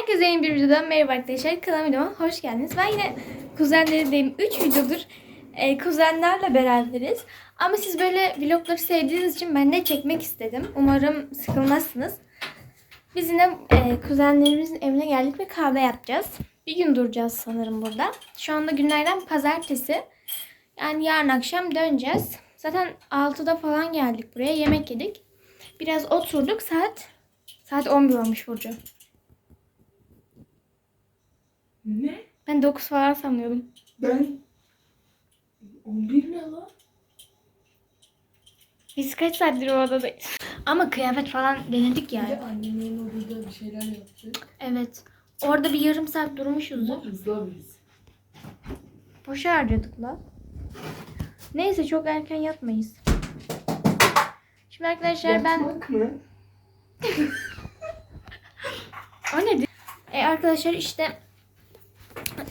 Herkese yeni bir videodan merhaba arkadaşlar. Kanalıma hoş geldiniz. Ben yine kuzenlerimdeyim. 3 videodur e, kuzenlerle beraberiz. Ama siz böyle vlogları sevdiğiniz için ben de çekmek istedim. Umarım sıkılmazsınız. Biz yine e, kuzenlerimizin evine geldik ve kahve yapacağız. Bir gün duracağız sanırım burada. Şu anda günlerden pazartesi. Yani yarın akşam döneceğiz. Zaten 6'da falan geldik buraya. Yemek yedik. Biraz oturduk. Saat saat 11 olmuş Burcu. Ne? Ben 9 falan sanıyordum. Ben 11 ne lan? Biz kaç saattir o odadayız. Ama kıyafet falan denedik Bir yani. de annemin odada bir şeyler yaptık. Evet. Orada bir yarım saat durmuşuzdur. Hızlı biz. Boşa harcadık la. Neyse çok erken yatmayız. Şimdi arkadaşlar ben... Yatmak mı? O nedir? E, arkadaşlar işte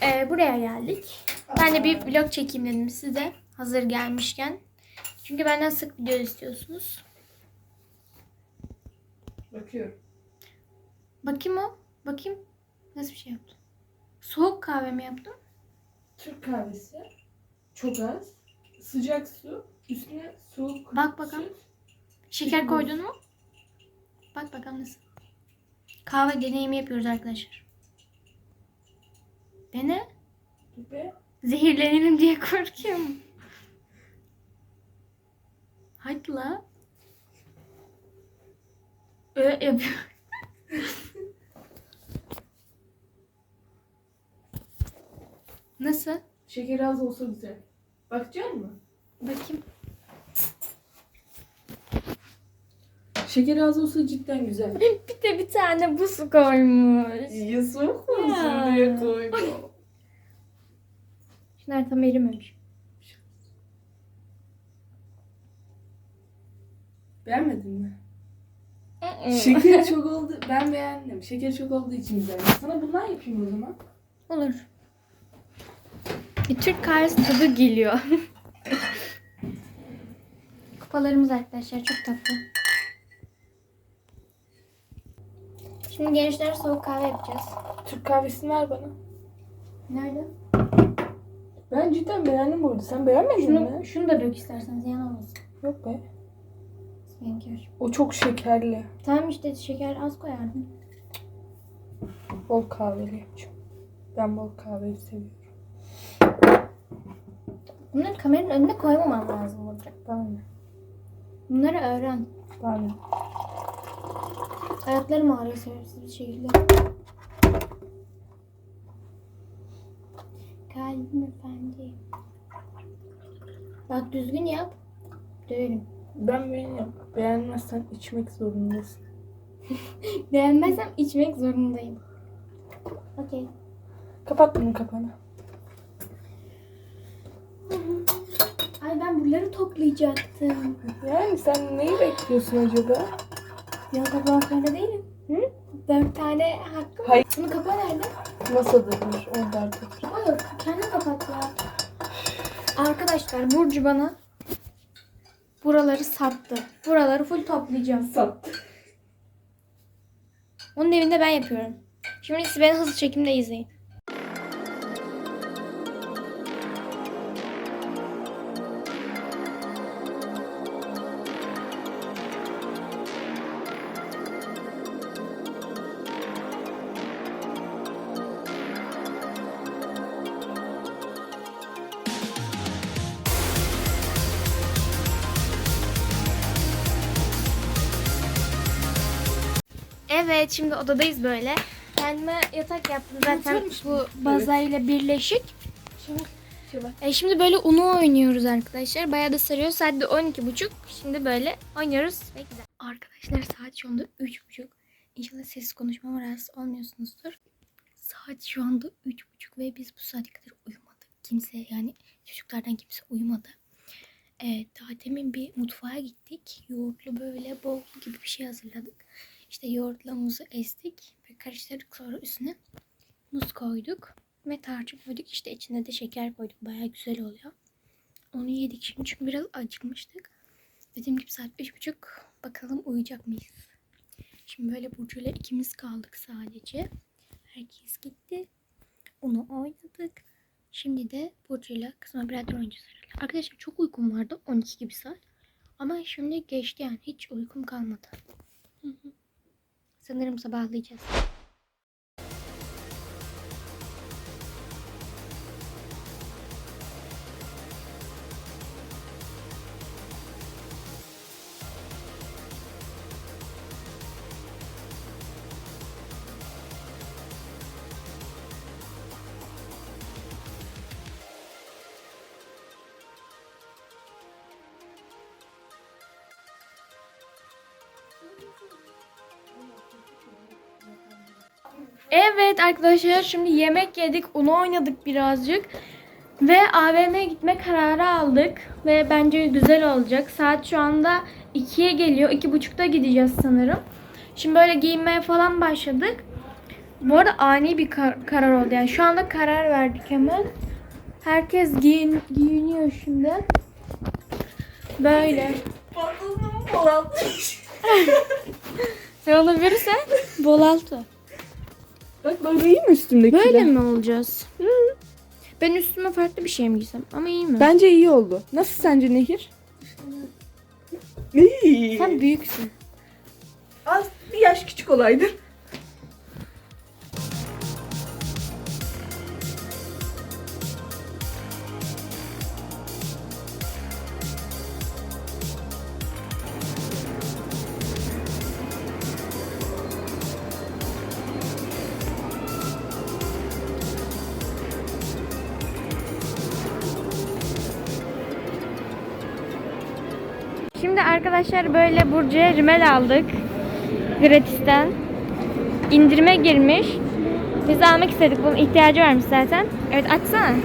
e, buraya geldik. Ben de bir vlog çekeyim dedim size. Hazır gelmişken. Çünkü benden sık video istiyorsunuz. Bakıyorum. Bakayım o. Bakayım. Nasıl bir şey yaptım? Soğuk kahve mi yaptım? Türk kahvesi. Çok az. Sıcak su. Üstüne soğuk Bak bakalım. süt. Şeker koydun mu? Bak bakalım nasıl. Kahve deneyimi yapıyoruz arkadaşlar. Dene. Ve Zehirlenelim diye korkuyorum. Hadi la. Öyle yapıyor. Nasıl? şeker az olsa güzel. Bakacak mı? Bakayım. Şeker az olsa cidden güzel. Bir de bir tane buz koymuş. Ya soğuk Ya. olsun diye koydum. Şunlar tam erimemiş. Beğenmedin mi? Şeker çok oldu. Ben beğendim. Şeker çok olduğu için güzel. Sana bundan yapayım o zaman. Olur. Bir Türk kahvesi tadı geliyor. Kupalarımız arkadaşlar çok tatlı. Şimdi gençler soğuk kahve yapacağız. Türk kahvesini ver bana. Nerede? Ben cidden beğendim bu arada. Sen beğenmedin Şunu, mi? şunu da dök isterseniz yanılmasın. Yok be. Benimki O çok şekerli. Tamam işte şeker az koyardın. Bol kahveli yapacağım. Ben bol kahveyi seviyorum. Bunları kameranın önüne koymamam lazım olacak. Ben de. Bunları öğren. Ben de. Ayaklarım ağrıyor sebepsiz bir şekilde. Kalbim efendi. Bak düzgün yap. Döverim. Ben beğeniyorum. Beğenmezsen içmek zorundasın. Beğenmezsem içmek zorundayım. Okey. Kapat bunun kapağını. Ay ben buraları toplayacaktım. Yani sen neyi bekliyorsun acaba? Ya toplamak zorunda değilim. Hı? Dört tane hakkım var. Hayır. Bunun kapağı nerede? Masadadır. Orada artık. Hayır. Kendin kapat ya. Arkadaşlar Burcu bana buraları sattı. Buraları full toplayacağım. Sat. Onun evinde ben yapıyorum. Şimdi siz beni hızlı çekimde izleyin. Evet şimdi odadayız böyle. Kendime yatak yaptım zaten bu bazayla birleşik. E şimdi böyle Uno oynuyoruz arkadaşlar. Bayağı da sarıyor. Saat de 12.30. Şimdi böyle oynuyoruz ve güzel. Arkadaşlar saat şu anda 3.30. İnşallah sessiz konuşmama rahatsız olmuyorsunuzdur. Saat şu anda 3.30 ve biz bu saate kadar uyumadık. Kimse yani çocuklardan kimse uyumadı. Evet daha demin bir mutfağa gittik. Yoğurtlu böyle bol gibi bir şey hazırladık. İşte yoğurtla muzu ezdik ve karıştırdık sonra üstüne muz koyduk ve tarçın koyduk. İşte içine de şeker koyduk. Bayağı güzel oluyor. Onu yedik şimdi çünkü biraz acıkmıştık. Dediğim gibi saat üç buçuk. Bakalım uyuyacak mıyız? Şimdi böyle Burcu'yla ikimiz kaldık sadece. Herkes gitti. Onu oynadık. Şimdi de Burcu'yla kızma birader oynayacağız herhalde. Arkadaşlar çok uykum vardı. 12 gibi saat. Ama şimdi geçti yani. Hiç uykum kalmadı. Hı hı. Sanırım sabahlayacağız. Evet arkadaşlar şimdi yemek yedik. Onu oynadık birazcık. Ve AVM'ye gitme kararı aldık. Ve bence güzel olacak. Saat şu anda 2'ye geliyor. 2.30'da gideceğiz sanırım. Şimdi böyle giyinmeye falan başladık. Bu arada ani bir kar- karar oldu. Yani şu anda karar verdik hemen. Herkes giyin giyiniyor şimdi. Böyle. Pantolonumu boğaltmış. Sen onu verirsen bol altı. Bak böyle iyi mi üstümdekiler? Böyle mi olacağız? Ben üstüme farklı bir şey mi giysem? Ama iyi mi? Bence iyi oldu. Nasıl sence Nehir? İyi. Sen büyüksün. Az bir yaş küçük olaydı. Şimdi arkadaşlar böyle Burcu'ya rimel aldık. Gratisten. İndirime girmiş. Biz de almak istedik. Bunun ihtiyacı varmış zaten. Evet açsana.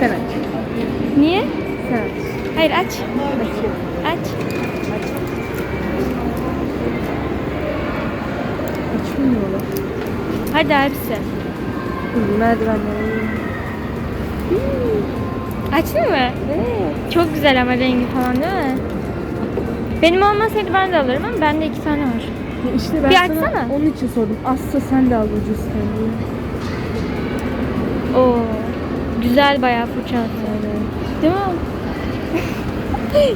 Sen aç. Niye? Sen aç. Hayır aç. Açıyorum. Aç. Açmıyor. Hadi abisi. Merdivenleri. Açtın mı? Evet. Çok güzel ama rengi falan değil mi? Benim olmasaydı ben de alırım ama bende iki tane var. İşte ben Bir sana açsana. onun için sordum. Asla sen de al ucuz kendini. Oo. Güzel bayağı fırçası. Değil mi?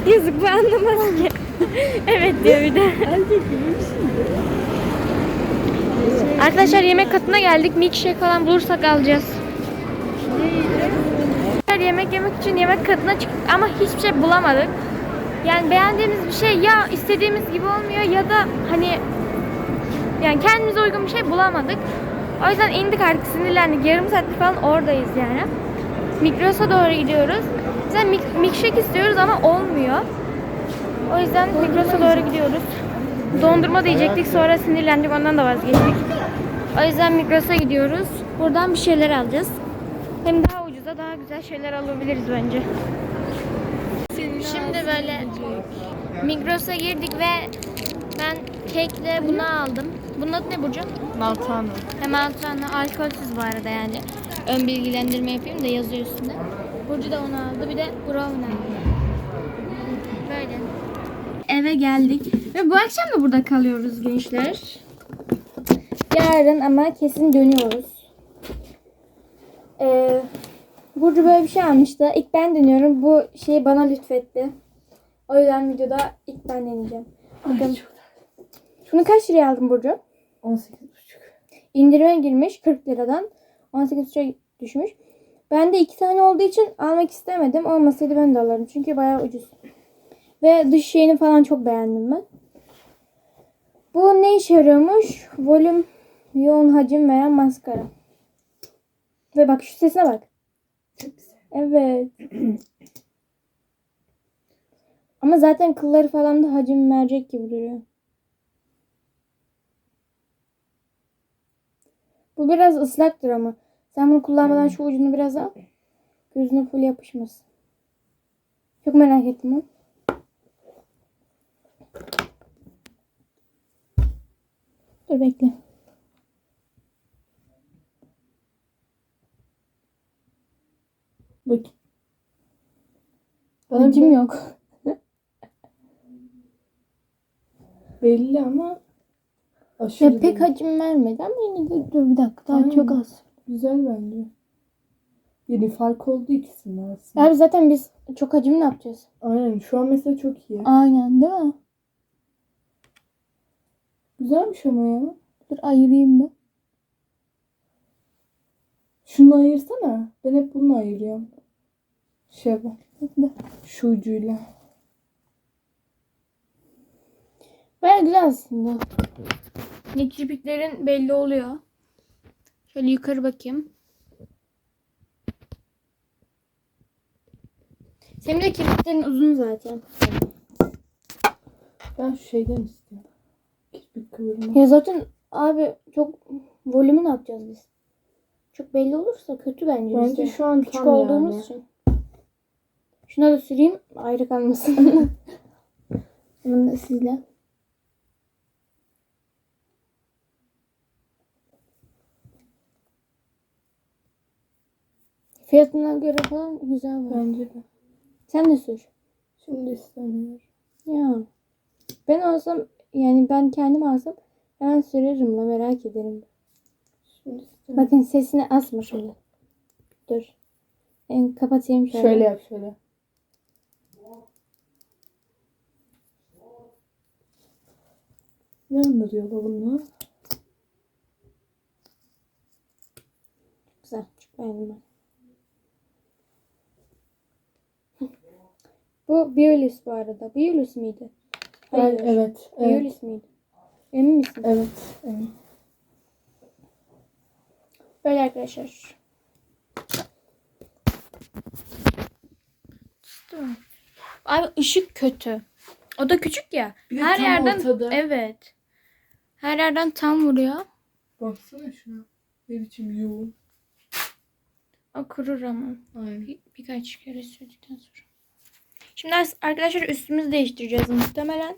Yazık bu anlamaz ki. evet diyor bir de. Erkek gibi bir şey. Arkadaşlar yemek katına geldik. Milkshake falan bulursak alacağız. Yemek yemek için yemek katına çıktık ama hiçbir şey bulamadık. Yani beğendiğimiz bir şey ya istediğimiz gibi olmuyor ya da hani yani kendimize uygun bir şey bulamadık. O yüzden indik artık sinirlendik. Yarım saattir falan oradayız yani. Migros'a doğru gidiyoruz. Mik- milkshake istiyoruz ama olmuyor. O yüzden Migros'a doğru gidiyoruz. Dondurma diyecektik sonra sinirlendik ondan da vazgeçtik. O yüzden Migros'a gidiyoruz. Buradan bir şeyler alacağız. Hem daha ucuza daha güzel şeyler alabiliriz bence. Şimdi böyle Migros'a girdik ve ben kekle bunu aldım. Bunun adı ne Burcu? Maltano. Hemen tane alkolsüz bu arada yani. Ön bilgilendirme yapayım da yazıyor üstünde. Burcu da onu aldı. Bir de brownie aldı. Böyle. Eve geldik. Ve bu akşam da burada kalıyoruz gençler. Yarın ama kesin dönüyoruz. Ee, Burcu böyle bir şey almıştı. İlk ben deniyorum. Bu şeyi bana lütfetti. O yüzden videoda ilk ben deneyeceğim. Bakalım. Bunu kaç liraya aldın Burcu? 18,5. İndirime girmiş 40 liradan 18 liraya düşmüş. Ben de iki tane olduğu için almak istemedim. Olmasaydı ben de alırım. Çünkü bayağı ucuz. Ve dış şeyini falan çok beğendim ben. Bu ne işe yarıyormuş? Volüm, yoğun hacim veren maskara. Ve bak şu sesine bak. Evet. Ama zaten kılları falan da hacim mercek gibi duruyor. Bu biraz ıslaktır ama. Sen bunu kullanmadan şu ucunu biraz al. Gözüne full yapışmasın. Çok merak ettim onu. Dur bekle. Bak. Hacim yok. Belli ama Aşırı Ya pek hacim vermedi ama yine de dur bir dakika daha Aynen. çok az. Güzel bence. Yani fark oldu ikisinin aslında. Abi zaten biz çok hacim ne yapacağız? Aynen şu an mesela çok iyi. Aynen değil mi? Güzelmiş ama ya. Dur ayırayım ben. Şunu ayırsana. Ben hep bunu ayırıyorum. Şey. Bekle. Şu ucuyla. Baya güzel aslında. Ne kirpiklerin belli oluyor. Şöyle yukarı bakayım. Senin de kirpiklerin uzun zaten. Ben şu şeyden istiyorum. Kirpik kıvırma. Ya zaten abi çok volümü ne yapacağız biz? Çok belli olursa kötü bence. Bence bizde. şu an Küçük tam olduğumuz yani. için. Şuna da süreyim ayrı kalmasın. Bunu da sizle. Fiyatına göre falan güzel var. Bence de. Sen de sür. Şimdi istemiyorum. Ya. Ben olsam yani ben kendim alsam hemen sürerim la merak ederim. Şimdi. Bakın sesini asma şimdi. Dur. Ben kapatayım şöyle. Şöyle yap şöyle. Ne andırıyor da bunu? Güzel. Çok beğendim ben. Bu Biolis bu arada. Biolis miydi? Hayır. Evet. Evet. Biolis miydi? Emin misin? Evet. evet. Böyle arkadaşlar. Abi ışık kötü. O da küçük ya. Bir de Her tam yerden ortada. evet. Her yerden tam vuruyor. Baksana şuna. Ne biçim yoğun. O kurur ama. Aynen. Bir, birkaç kere sürdükten sonra. Şimdi arkadaşlar üstümüzü değiştireceğiz muhtemelen.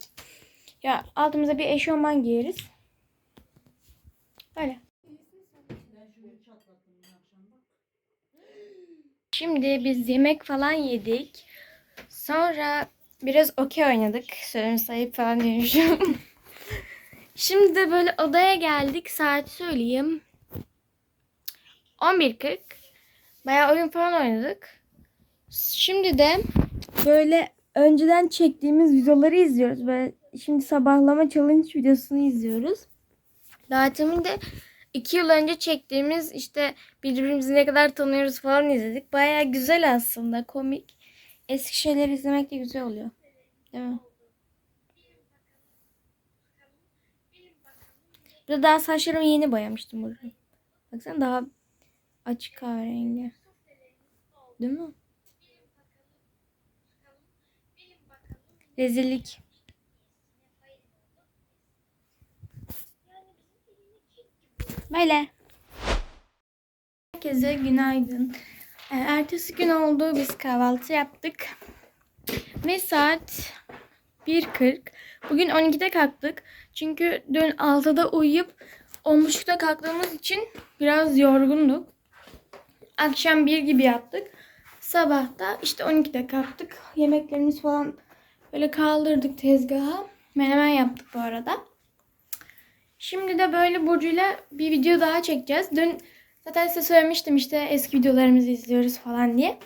Ya altımıza bir eşofman giyeriz. Öyle. Şimdi biz yemek falan yedik. Sonra biraz okey oynadık. Sözüm sayıp falan demişim. Şimdi de böyle odaya geldik. Saat söyleyeyim. 11.40. Bayağı oyun falan oynadık. Şimdi de böyle önceden çektiğimiz videoları izliyoruz. Böyle şimdi sabahlama challenge videosunu izliyoruz. Daha demin de iki yıl önce çektiğimiz işte birbirimizi ne kadar tanıyoruz falan izledik. Bayağı güzel aslında komik. Eski şeyleri izlemek de güzel oluyor. Değil mi? Bir de daha saçlarımı yeni boyamıştım burada. Baksana daha açık kahverengi. Değil mi? Rezillik. Böyle. Herkese günaydın. Ee, Ertesi gün oldu. Biz kahvaltı yaptık. Ve saat 1.40. Bugün 12'de kalktık. Çünkü dün 6'da uyuyup 10.30'da kalktığımız için biraz yorgunduk. Akşam 1 gibi yattık. Sabah da işte 12'de kalktık. Yemeklerimiz falan böyle kaldırdık tezgaha. Menemen yaptık bu arada. Şimdi de böyle Burcu'yla bir video daha çekeceğiz. Dün zaten size söylemiştim işte eski videolarımızı izliyoruz falan diye.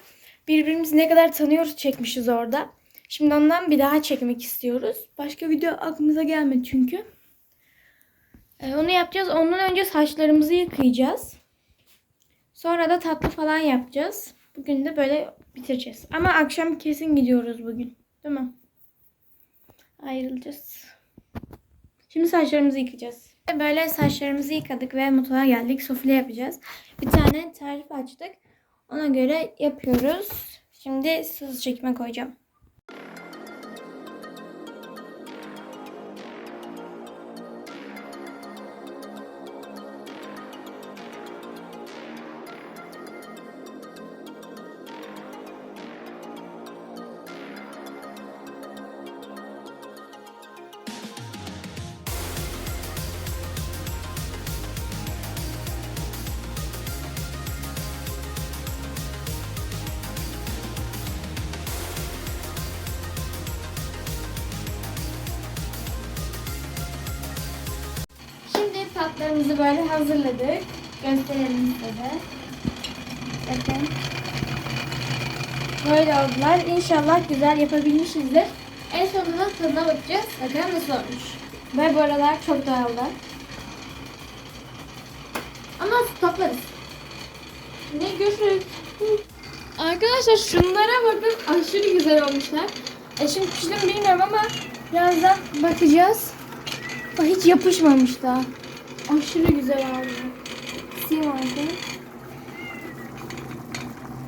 Birbirimizi ne kadar tanıyoruz çekmişiz orada. Şimdi ondan bir daha çekmek istiyoruz. Başka video aklımıza gelmedi çünkü. Ee, onu yapacağız. Ondan önce saçlarımızı yıkayacağız. Sonra da tatlı falan yapacağız. Bugün de böyle bitireceğiz. Ama akşam kesin gidiyoruz bugün. Değil mi? Ayrılacağız. Şimdi saçlarımızı yıkayacağız. Böyle saçlarımızı yıkadık ve mutfağa geldik. Sufle yapacağız. Bir tane tarif açtık. Ona göre yapıyoruz. Şimdi sız çekime koyacağım. Saatlerimizi böyle hazırladık. Gösterelim size. Bakın. Böyle oldular. İnşallah güzel yapabilmişizdir. En sonunda tadına bakacağız. Bakalım nasıl olmuş. Ve bu aralar çok dağıldı. Ama toplarız. Ne görüşürüz. Arkadaşlar şunlara bakın. Aşırı güzel olmuşlar. E şimdi pişti mi bilmiyorum ama birazdan bakacağız. Bak hiç yapışmamış daha. Aşırı güzel. Kısayım artık.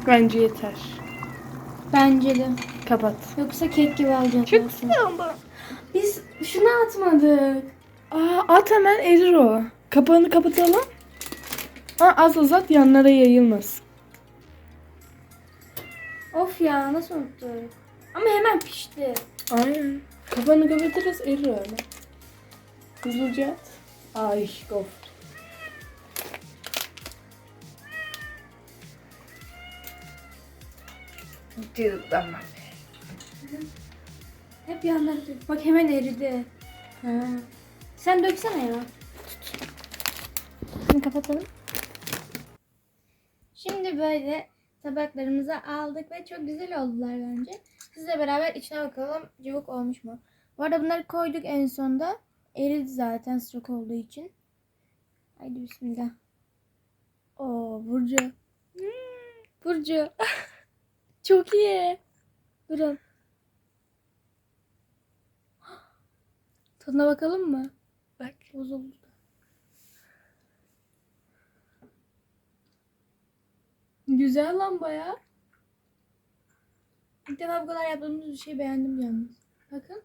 Bence yeter. Bence de. Kapat. Yoksa kek gibi alacağız. Çok güzel. Biz şunu atmadık. Aa, at hemen erir o. Kapağını kapatalım. Aa, az uzat yanlara yayılmasın. Of ya nasıl unuttuk. Ama hemen pişti. Aynen. Kapağını kapatırız erir öyle. At. Ay of. Tamam. Hep yanları dök. Bak hemen eridi. Ha. Sen döksene ya. Şimdi kapatalım. Şimdi böyle tabaklarımızı aldık ve çok güzel oldular bence. Sizle beraber içine bakalım cıvık olmuş mu? Bu arada bunları koyduk en sonda. Eridi zaten sıcak olduğu için. Haydi bismillah. Oo Burcu. Hmm, Burcu. çok iyi. Durun. Tadına bakalım mı? Bak. Bozuldu. Güzel lan baya. İlk defa bu kadar yaptığımız bir şey beğendim yalnız. Bakın.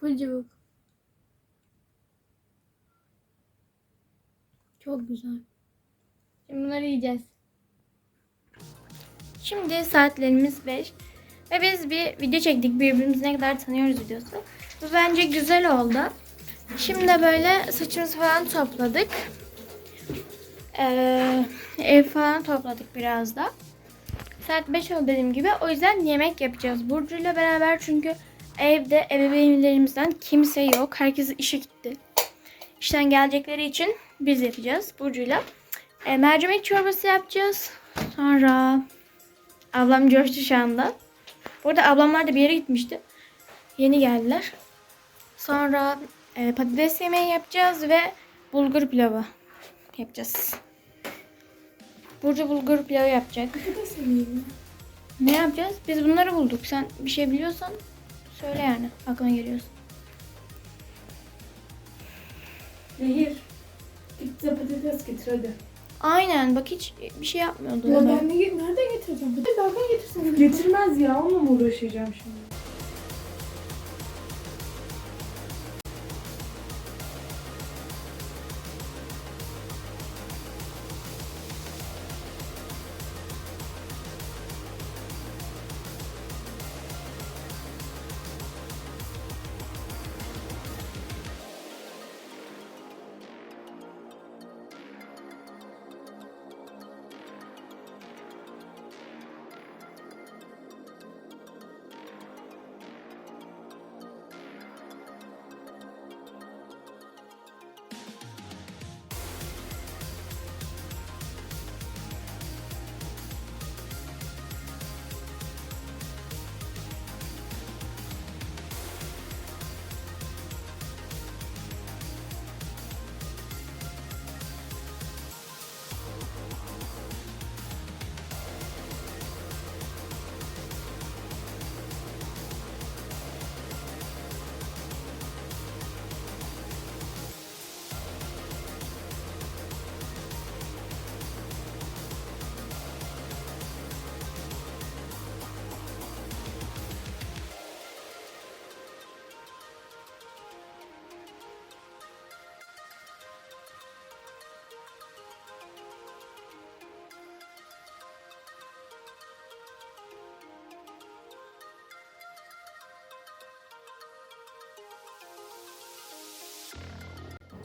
Full cıvık. Çok güzel. Şimdi bunları yiyeceğiz. Şimdi saatlerimiz 5. Ve biz bir video çektik. Birbirimizi ne kadar tanıyoruz videosu. Bu bence güzel oldu. Şimdi böyle saçımızı falan topladık. Ee, ev falan topladık biraz da. Saat 5 oldu dediğim gibi. O yüzden yemek yapacağız Burcu'yla beraber. Çünkü evde ebeveynlerimizden kimse yok. Herkes işe gitti. İşten gelecekleri için biz yapacağız Burcu'yla. Ee, mercimek çorbası yapacağız. Sonra ablam coştu şu anda. Bu arada ablamlar da bir yere gitmişti. Yeni geldiler. Sonra e, patates yemeği yapacağız ve bulgur pilavı yapacağız. Burcu bulgur pilavı yapacak. Ne yapacağız? Biz bunları bulduk. Sen bir şey biliyorsan söyle yani. Aklına geliyorsun. Nehir. Git de patates getir hadi. Aynen bak hiç bir şey yapmıyordu. Ya ben ne, nereden getireceğim? Bir de dalga getirsin. Getirmez ya onunla mı uğraşacağım şimdi?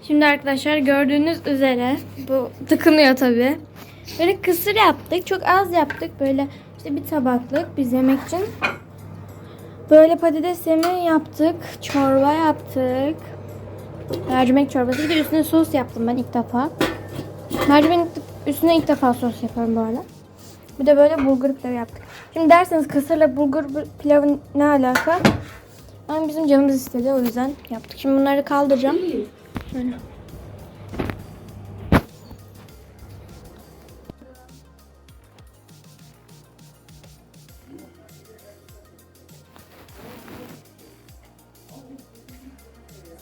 Şimdi arkadaşlar gördüğünüz üzere bu tıkınıyor tabi. Böyle kısır yaptık. Çok az yaptık. Böyle işte bir tabaklık biz yemek için. Böyle patates yemeği yaptık. Çorba yaptık. Mercimek çorbası. Bir de üstüne sos yaptım ben ilk defa. Mercimek üstüne ilk defa sos yapıyorum bu arada. Bir de böyle bulgur pilavı yaptık. Şimdi derseniz kısırla bulgur pilavı ne alaka? Ama bizim canımız istedi o yüzden yaptık. Şimdi bunları kaldıracağım. Böyle.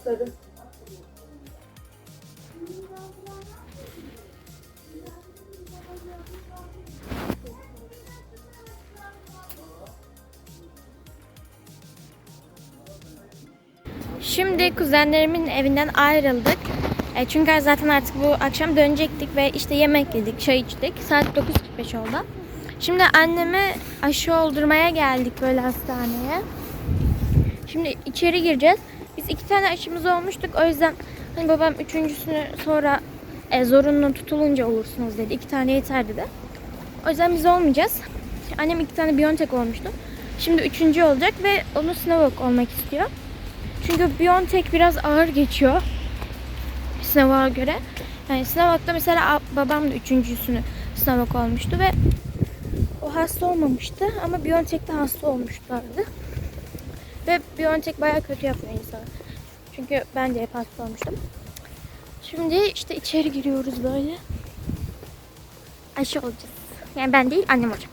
Sarı. Şimdi kuzenlerimin evinden ayrıldık. E, çünkü zaten artık bu akşam dönecektik ve işte yemek yedik, çay içtik. Saat 9.45 oldu. Şimdi anneme aşı oldurmaya geldik böyle hastaneye. Şimdi içeri gireceğiz. Biz iki tane aşımız olmuştuk. O yüzden hani babam üçüncüsünü sonra e, zorunlu tutulunca olursunuz dedi. İki tane yeter dedi. O yüzden biz olmayacağız. Annem iki tane Biontech olmuştu. Şimdi üçüncü olacak ve onu Sinovac olmak istiyor. Çünkü Biontech biraz ağır geçiyor. Sinovac'a göre. Yani Sinovac'ta mesela babam da üçüncüsünü Sinovac olmuştu ve o hasta olmamıştı ama Biontech'te hasta olmuşlardı. Ve Biontech bayağı kötü yapıyor insanı. Çünkü ben de hep hasta olmuştum. Şimdi işte içeri giriyoruz böyle. Aşı olacağız. Yani ben değil annem olacak.